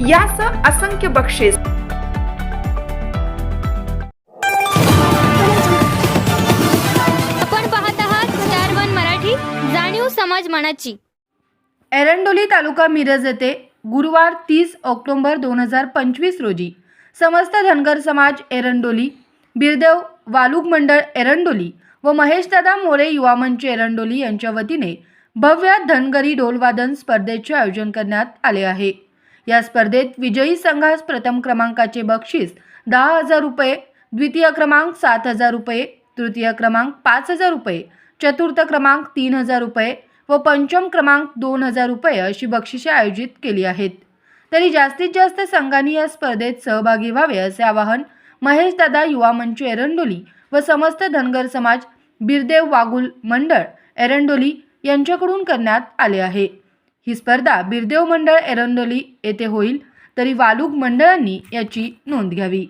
यासह असंख्य बक्षीस. आपण पाहत आहात स्टार वन मराठी जाणीव समाज मनाची. एरंडोली तालुका मिरज येथे गुरुवार तीस ऑक्टोबर दोन हजार पंचवीस रोजी समस्त धनगर समाज एरंडोली बिरदेव वालुक मंडळ एरंडोली व महेशदादा मोरे युवा मंच एरंडोली यांच्या वतीने भव्य धनगरी ढोलवादन स्पर्धेचे आयोजन करण्यात आले आहे. या स्पर्धेत विजयी संघास प्रथम क्रमांकाचे बक्षीस दहा हजार रुपये द्वितीय क्रमांक सात हजार रुपये तृतीय क्रमांक पाच हजार रुपये चतुर्थ क्रमांक तीन हजार रुपये व पंचम क्रमांक दोन हजार रुपये अशी बक्षिसे आयोजित केली आहेत. तरी जास्तीत जास्त संघांनी या स्पर्धेत सहभागी व्हावे असे आवाहन महेशदादा युवा मंच एरंडोली व समस्त धनगर समाज बिरदेव वागुल मंडळ एरंडोली यांच्याकडून करण्यात आले आहे. ही स्पर्धा बिरदेव मंडळ एरंडोली येथे होईल तरी वालुक मंडळांनी याची नोंद घ्यावी.